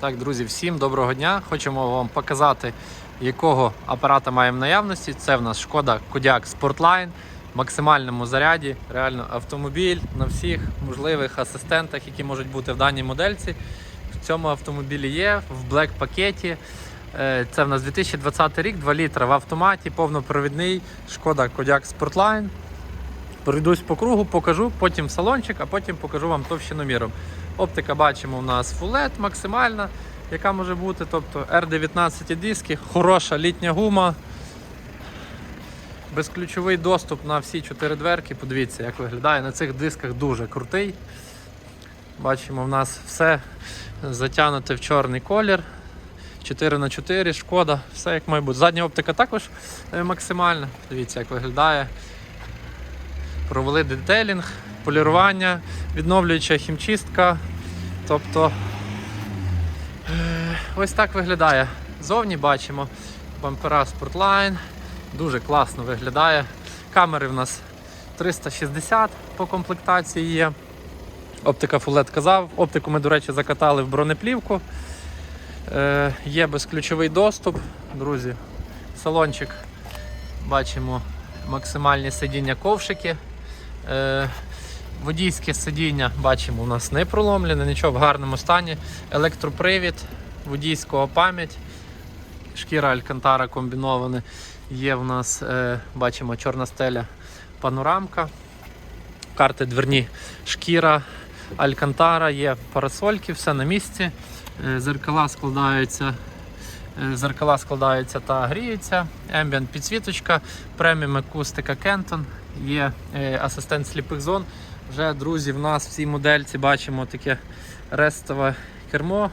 Так, друзі, всім доброго дня. Хочемо вам показати, якого апарата маємо в наявності. Це в нас шкода Kodiaq Sportline в максимальному заряді. Реально автомобіль на всіх можливих асистентах, які можуть бути в даній модельці. В цьому автомобілі є в Black пакеті. Е, Це в нас 2020 рік, 2 літра в автоматі, повнопровідний шкода Kodiaq Sportline. Пройдусь по кругу, покажу, потім салончик, а потім покажу вам товщиноміром. Оптика бачимо у нас LED максимальна, яка може бути. Тобто R19 диски, хороша літня гума. Безключовий доступ на всі чотири дверки. Подивіться, як виглядає. На цих дисках дуже крутий. Бачимо, в нас все затягнуте в чорний колір. 4 на 4 шкода, все як має бути. Задня оптика також е, максимальна. Дивіться, як виглядає провели детейлінг, полірування, відновлююча хімчистка. Тобто е, ось так виглядає. Зовні бачимо бампера Sportline. Дуже класно виглядає. Камери в нас 360 по комплектації є. Оптика LED казав. Оптику ми, до речі, закатали в бронеплівку. Е, є безключовий доступ, друзі. Салончик бачимо максимальні сидіння ковшики. Е, водійське сидіння бачимо, у нас не проломлене, нічого в гарному стані. Електропривід, водійського пам'ять, шкіра Алькантара комбінована. Є в нас, е, бачимо, чорна стеля, панорамка, карти дверні, шкіра Алькантара, є парасольки, все на місці. Е, Зеркала складаються. Зеркала складаються та гріються. Ambient підсвіточка, преміум акустика Кентон, є е, асистент сліпих зон. Вже, друзі, в нас в цій модельці бачимо таке рестове кермо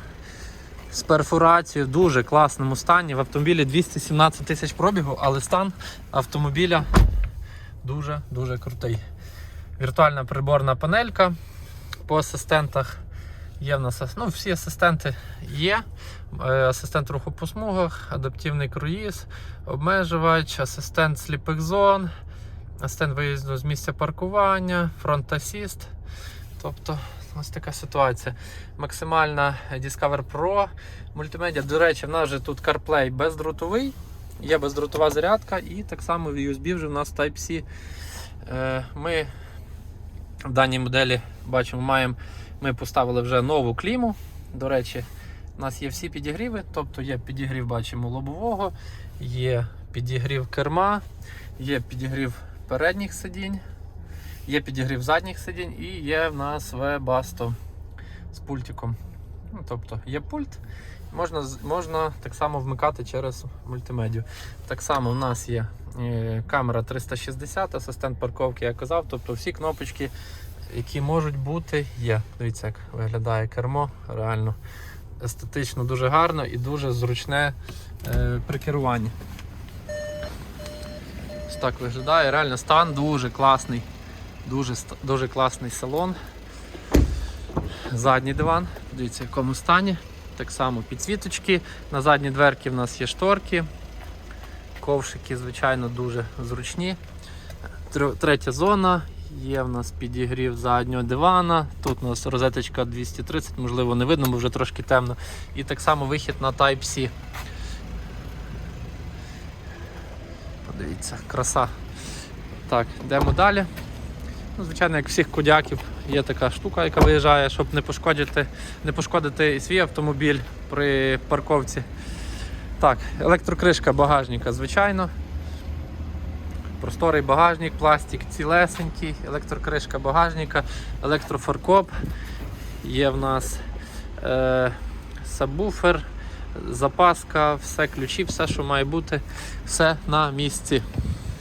з перфорацією в дуже класному стані. В автомобілі 217 тисяч пробігу, але стан автомобіля дуже-дуже крутий. Віртуальна приборна панелька по асистентах. Є в нас ну, всі асистенти є. Е, Асистент руху по смугах, адаптивний круїз, обмежувач, асистент сліпих зон, асистент виїзду з місця паркування, фронт асіст. Тобто ось така ситуація. Максимальна Discover Pro мультимедіа. До речі, в нас же тут CarPlay бездротовий, є бездротова зарядка і так само в USB вже в нас Type-C. Е, Ми в даній моделі бачимо, маємо, ми поставили вже нову кліму. До речі, у нас є всі підігріви, тобто є підігрів, бачимо, лобового, є підігрів керма, є підігрів передніх сидінь, є підігрів задніх сидінь і є в нас Webasto з пультиком. Ну, тобто є пульт, можна, можна так само вмикати через мультимедію. Так само в нас є е, камера 360, асистент парковки, я казав, тобто всі кнопочки, які можуть бути, є. Дивіться, як виглядає кермо, реально естетично дуже гарно і дуже зручне е, при керуванні. Так виглядає. Реально стан дуже класний. Дуже, дуже класний салон. Задній диван. Дивіться, в якому стані. Так само підсвіточки. На задній дверці в нас є шторки. Ковшики, звичайно, дуже зручні. Третя зона. Є в нас підігрів заднього дивана. Тут у нас розеточка 230, можливо, не видно, бо вже трошки темно. І так само вихід на Type-C. Подивіться, краса. Так, йдемо далі. Ну, звичайно, як всіх кодяків, є така штука, яка виїжджає, щоб не пошкодити, не пошкодити і свій автомобіль при парковці. Так, електрокришка багажника, звичайно. Просторий багажник, пластик цілесенький, електрокришка багажника, електрофаркоп. Є в нас е, сабвуфер, запаска, все ключі, все, що має бути, все на місці.